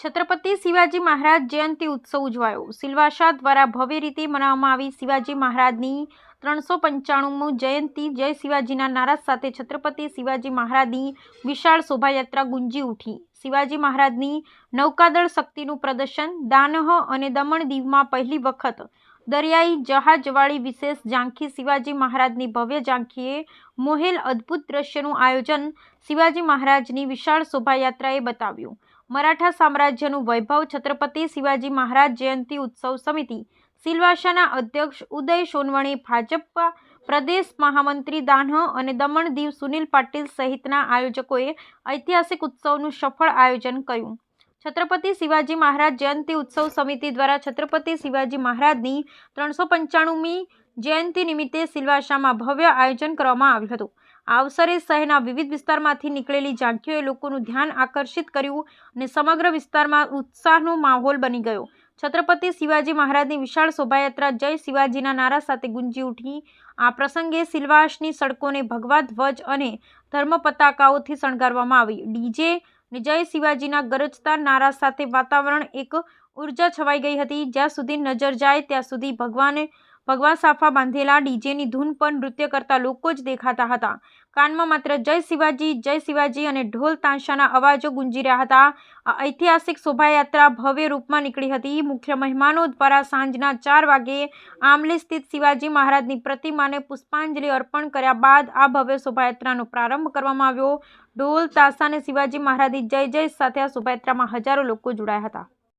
છત્રપતિ શિવાજી મહારાજ જયંતિ ઉત્સવ ઉજવાયો. સિલવાસા દ્વારા ભવ્ય રીતે મનાવવામાં આવી શિવાજી મહારાજની ત્રણસો પંચાણુંમું જયંતિ. જય શિવાજીના નારા સાથે છત્રપતિ શિવાજી મહારાજની વિશાળ શોભાયાત્રા ગુંજી ઉઠી. શિવાજી મહારાજની નૌકાદળ શક્તિનું પ્રદર્શન, દાનહ અને દમણ દીવમાં પહેલી વખત દરિયાઈ જહાજવાળી વિશેષ ઝાંખી શિવાજી મહારાજની ભવ્ય ઝાંખીએ મોહેલ અદ્ભુત દ્રશ્યનું આયોજન શિવાજી મહારાજની વિશાળ શોભાયાત્રાએ બતાવ્યું. મરાઠા સામ્રાજ્યનું વૈભવ છત્રપતિ શિવાજી મહારાજ જયંતિ ઉત્સવ સમિતિ. સિલવાસાના અધ્યક્ષ ઉદય સોનવણે ભાજપ પ્રદેશ મહામંત્રી દાનહ અને દમણ દીવ સુનિલ પાટીલ સહિતના આયોજકોએ ઐતિહાસિક ઉત્સવનું સફળ આયોજન કર્યું. છત્રપતિ શિવાજી મહારાજ જયંતિ ઉત્સવ સમિતિ દ્વારા છત્રપતિ શિવાજી મહારાજની ત્રણસો પંચાણુંમી જયંતિ નિમિત્તે સિલવાસામાં ભવ્ય આયોજન કરવામાં આવ્યું હતું. આ અવસરે શહેરના વિવિધ વિસ્તારમાંથી નીકળેલી ઝાંખીઓએ લોકોનું ધ્યાન આકર્ષિત કર્યું અને સમગ્ર વિસ્તારમાં ઉત્સાહનો માહોલ બની ગયો. છત્રપતિ શિવાજી મહારાજની વિશાળ શોભાયાત્રા જય શિવાજીના નારા સાથે ગુંજી ઉઠી. આ પ્રસંગે સિલવાસની સડકોને ભગવા ધ્વજ અને ધર્મ પતાકાઓથી શણગારવામાં આવી. ડીજે અને જય શિવાજીના ગરજતા નારા સાથે વાતાવરણ એક ઊર્જા છવાઈ ગઈ હતી. જ્યાં સુધી નજર જાય ત્યાં સુધી ભગવાને ભગવાન સાફા બાંધેલા ડીજેની ધૂન પર નૃત્ય કરતા લોકો જ દેખાતા હતા. કાનમાં માત્ર જય શિવાજી જય શિવાજી અને ઢોલ તાંશાના અવાજો ગુંજી રહ્યા હતા. ઐતિહાસિક શોભાયાત્રા ભવ્ય રૂપમાં નીકળી હતી. મુખ્ય મહેમાનો દ્વારા સાંજના ચાર વાગ્યે આમલી સ્થિત શિવાજી મહારાજની પ્રતિમાને પુષ્પાંજલિ અર્પણ કર્યા બાદ આ ભવ્ય શોભાયાત્રાનો પ્રારંભ કરવામાં આવ્યો. ઢોલ તાશા અને શિવાજી મહારાજની જય જય સાથે આ શોભાયાત્રામાં હજારો લોકો જોડાયા હતા.